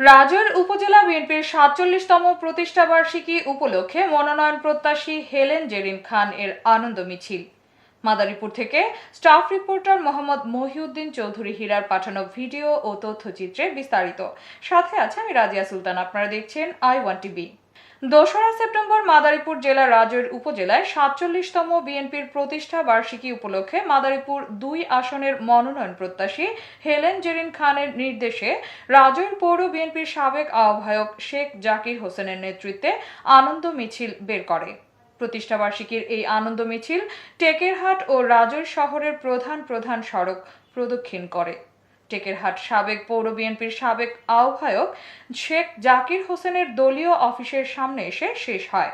রাজৈর উপজেলা বিএনপির সাতচল্লিশতম প্রতিষ্ঠাবার্ষিকী উপলক্ষে মনোনয়ন প্রত্যাশী হেলেন জেরিন খান এর আনন্দ মিছিল। মাদারীপুর থেকে স্টাফ রিপোর্টার মোহাম্মদ মহিউদ্দিন চৌধুরী হীরার পাঠানো ভিডিও ও তথ্যচিত্রে বিস্তারিত। সাথে আছে আমি রাজিয়া সুলতান, আপনারা দেখছেন আই ওয়ান টিভি দোসরা সেপ্টেম্বর মাদারীপুর জেলার রাজৈর উপজেলায় সাতচল্লিশতম বিএনপির প্রতিষ্ঠা বার্ষিকী উপলক্ষে মাদারীপুর দুই আসনের মনোনয়ন প্রত্যাশী হেলেন জেরিন খানের নির্দেশে রাজৈর পৌর বিএনপির সাবেক আহ্বায়ক শেখ জাকির হোসেনের নেতৃত্বে আনন্দ মিছিল বের করে। প্রতিষ্ঠাবার্ষিকীর এই আনন্দ মিছিল টেকেরহাট ও রাজৈর শহরের প্রধান প্রধান সড়ক প্রদক্ষিণ করে। টেকেরহাট সাবেক পৌর বিএনপির সাবেক আহ্বায়ক শেখ জাকির হোসেনের দলীয় অফিসের সামনে এসে শেষ হয়।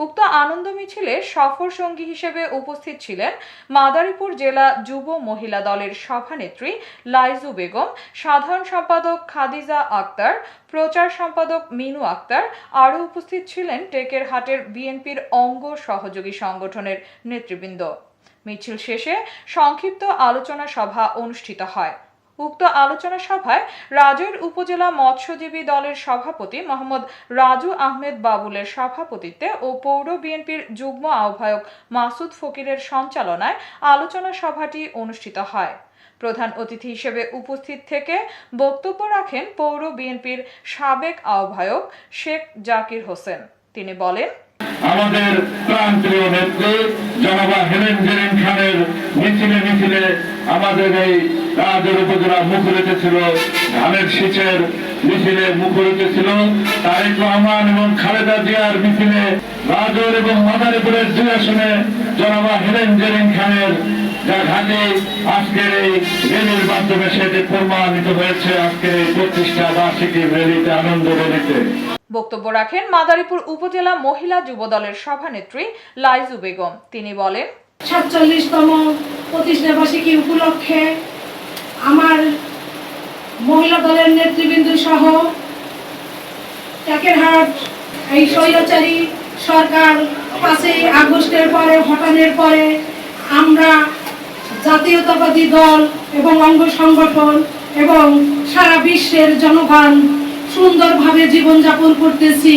উক্ত আনন্দ মিছিলে সফর সঙ্গী হিসেবে উপস্থিত ছিলেন মাদারীপুর জেলা যুব মহিলা দলের সভানেত্রী লাইজু বেগম, সাধারণ সম্পাদক খাদিজা আক্তার, প্রচার সম্পাদক মিনু আক্তার, আরও উপস্থিত ছিলেন টেকের হাটের বিএনপির অঙ্গ সহযোগী সংগঠনের নেতৃবৃন্দ। মিছিল শেষে সংক্ষিপ্ত আলোচনা সভা অনুষ্ঠিত হয়। উক্ত আলোচনা সভায় রাজৈর উপজেলা মৎস্যজীবী দলের সভাপতি মোহাম্মদ রাজু আহমেদ বাবুলের সভাপতিত্বে ও পৌর বিএনপির যুগ্ম আহ্বায়ক মাসুদ ফকিরের সঞ্চালনায় আলোচনা সভাটি অনুষ্ঠিত হয়। প্রধান অতিথি হিসেবে উপস্থিত থেকে বক্তব্য রাখেন পৌর বিএনপির সাবেক আহ্বায়ক শেখ জাকির হোসেন। তিনি বলেন, আমাদের প্রান্তীয় নেত্রী জনাবা হেলেন জেরিন খানের মিছিলে মিছিলে এই রাজের উপজেলা ধানের মিছিলে রহমান এবং খালেদা জিয়ার মিছিলে রাজর এবং জনাবা হেলেন জেরিন খানের আজকের এই রেলির মাধ্যমে সেটি প্রমাণিত হয়েছে এই প্রতিষ্ঠা বার্ষিকী রেলিতে আনন্দ রেলিতে বক্তব্য রাখেন মাদারীপুর উপজেলা মহিলা যুব দলের সভানেত্রী লাইজু বেগম। তিনি বলেন সাতচল্লিশতম প্রতিষ্ঠা বার্ষিকী উপলক্ষে আমার মহিলা দলের নেতৃবৃন্দ সহ টাকেরহাট এই স্বৈরাচারী সরকার পাঁচই আগস্টের পরে হটানের পরে আমরা জাতীয়তাবাদী দল এবং অঙ্গ সংগঠন এবং সারা বিশ্বের জনগণ সুন্দরভাবে জীবনযাপন করতেছি।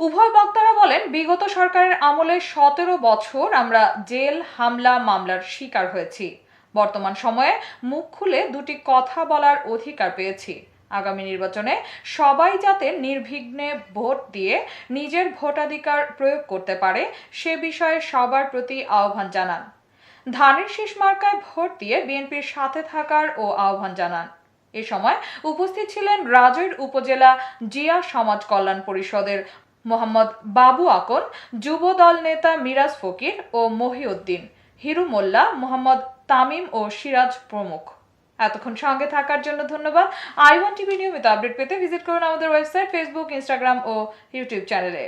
উভয় বক্তারা বলেন, বিগত সরকারের আমলে সতেরো বছর আমরা জেল, হামলা, মামলার শিকার হয়েছি। বর্তমান সময়ে মুখ খুলে দুটি কথা বলার অধিকার পেয়েছি। আগামী নির্বাচনে সবাই যাতে নির্বিঘ্নে ভোট দিয়ে নিজের ভোটাধিকার প্রয়োগ করতে পারে, সে বিষয়ে সবার প্রতি আহ্বান জানান। ধানের শীষ মার্কায় ভোট দিয়ে বিএনপির সাথে থাকার ও আহ্বান জানান। এ সময় উপস্থিত ছিলেন রাজৈর উপজেলা জিয়া সমাজ কল্যাণ পরিষদের মোহাম্মদ বাবু আকন যুব দল নেতা মিরাজ ফকির ও মহিউদ্দিন, হিরু মোল্লা, মোহাম্মদ তামিম ও সিরাজ প্রমুখ। এতক্ষণ সঙ্গে থাকার জন্য ধন্যবাদ। আই ওয়ান টিভি নিয়মিত আপডেট পেতে ভিজিট করুন আমাদের ওয়েবসাইট, ফেসবুক, ইনস্টাগ্রাম ও ইউটিউব চ্যানেলে।